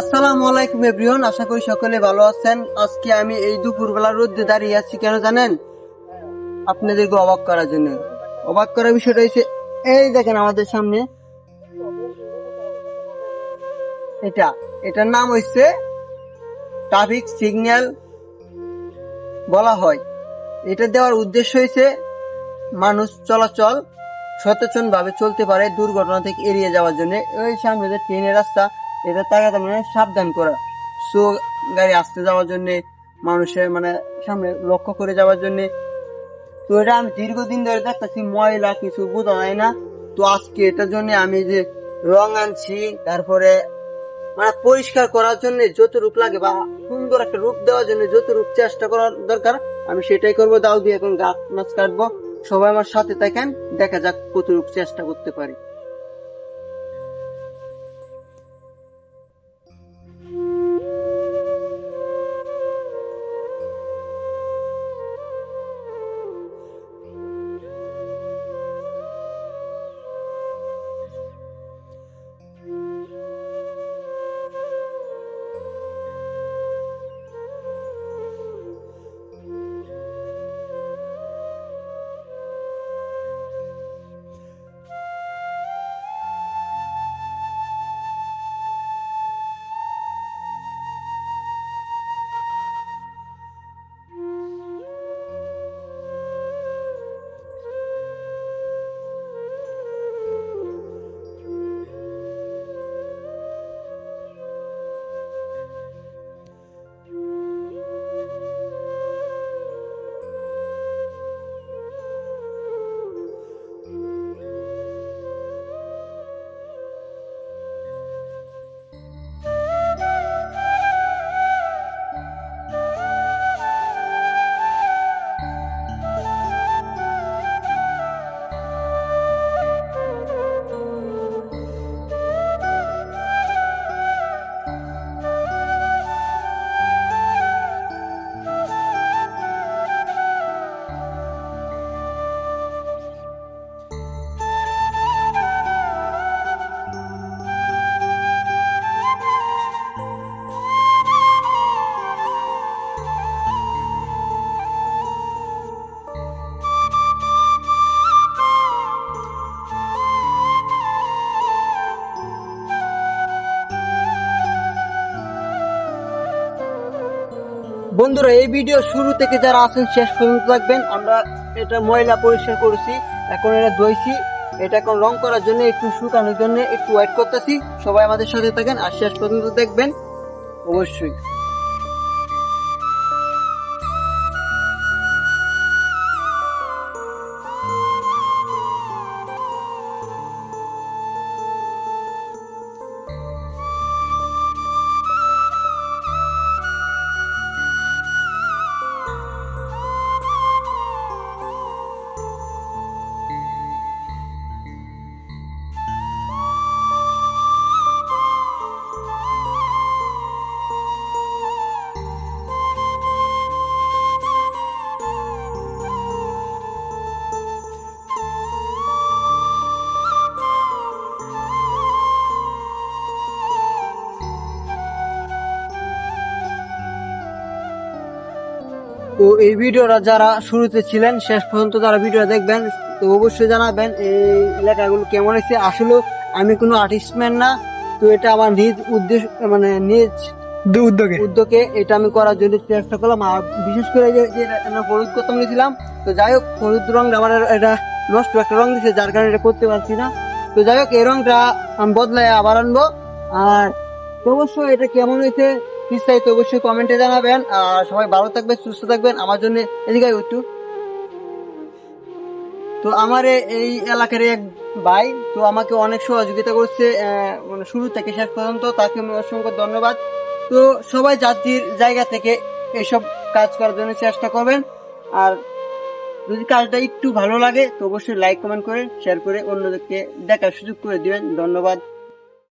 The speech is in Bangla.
আসসালামু আলাইকুম এভরিওয়ান, আশা করি সকলে ভালো আছেন। আজকে আমি এই দুপুরবেলা রোদে দাঁড়িয়ে আছি, কেন জানেন? আপনাদেরকে অবাক করার জন্য। অবাক করার বিষয়টা হচ্ছে, এই দেখেন আমাদের সামনে। এটা, এটার নাম হচ্ছে ট্রাফিক সিগন্যাল বলা হয়। এটা দেওয়ার উদ্দেশ্য হয়েছে মানুষ চলাচল সচেতন ভাবে চলতে পারে দুর্ঘটনা থেকে এড়িয়ে যাওয়ার জন্য। ওই সামনে যে ট্রেনের রাস্তা এটা তাকে মানে সাবধান করা। সো, গাড়ি আসতে যাওয়ার জন্য, মানুষের মানে সামনে লক্ষ্য করে যাওয়ার জন্য। তো এটা আমি দীর্ঘদিন ধরে দেখতেছি, ময়লা কিছু বোঝা যায় না। তো আজকে এটার জন্য আমি যে রং আনছি, তারপরে মানে পরিষ্কার করার জন্য যত রূপ লাগে বা সুন্দর একটা রূপ দেওয়ার জন্য যত রূপ চেষ্টা করার দরকার, আমি সেটাই করব। দাও দিয়ে এখন গাছ মাছ কাটবো। সবাই আমার সাথে থাকেন, দেখা যাক কত রূপ চেষ্টা করতে পারি। বন্ধুরা, এই ভিডিও শুরু থেকে যারা আছেন, শেষ পর্যন্ত দেখবেন আমরা এটা ময়লা পরিষ্কার করেছি, এখন এটা ধুইছি এটা এখন রং করার জন্য, একটু শুকানোর জন্য একটু ওয়েট করতেছি। সবাই আমাদের সাথে থাকেন আর শেষ পর্যন্ত দেখবেন। অবশ্যই। তো এই ভিডিওটা যারা শুরুতে ছিলেন শেষ পর্যন্ত যারা ভিডিও দেখবেন তো অবশ্যই জানাবেন এই লেখাগুলো কেমন হয়েছে। আসলে আমি কোনো আর্টিস্টম্যান না তো এটা আমার নিজ উদ্দেশ্য মানে নিজ উদ্যোগে। উদ্যোগে এটা আমি করার জন্য চেষ্টা করলাম। আর বিশেষ করে যে হলুদ কথা নিয়েছিলাম তো যাই হোক হলুদ রং আমার এটা নষ্ট একটা রং দিছে যার কারণে এটা করতে পারছি না। তো যাই হোক এই রংটা আমি বদলাই আবার আনব। আর অবশ্যই এটা কেমন হয়েছে বিস্তারিত অবশ্যই কমেন্টে জানাবেন। আর সবাই ভালো থাকবেন, সুস্থ থাকবেন। আমার জন্য এদিকে একটু তো আমার এই এলাকার এক ভাই, তো আমাকে অনেক সহযোগিতা করছে মানে শুরু থেকে শেষ পর্যন্ত। তাকে অসংখ্য ধন্যবাদ। তো সবাই জাতির জায়গা থেকে এসব কাজ করার জন্য চেষ্টা করবেন। আর যদি কাজটা একটু ভালো লাগে, তো অবশ্যই লাইক কমেন্ট করে শেয়ার করে অন্যদেরকে দেখার সুযোগ করে দিবেন। ধন্যবাদ।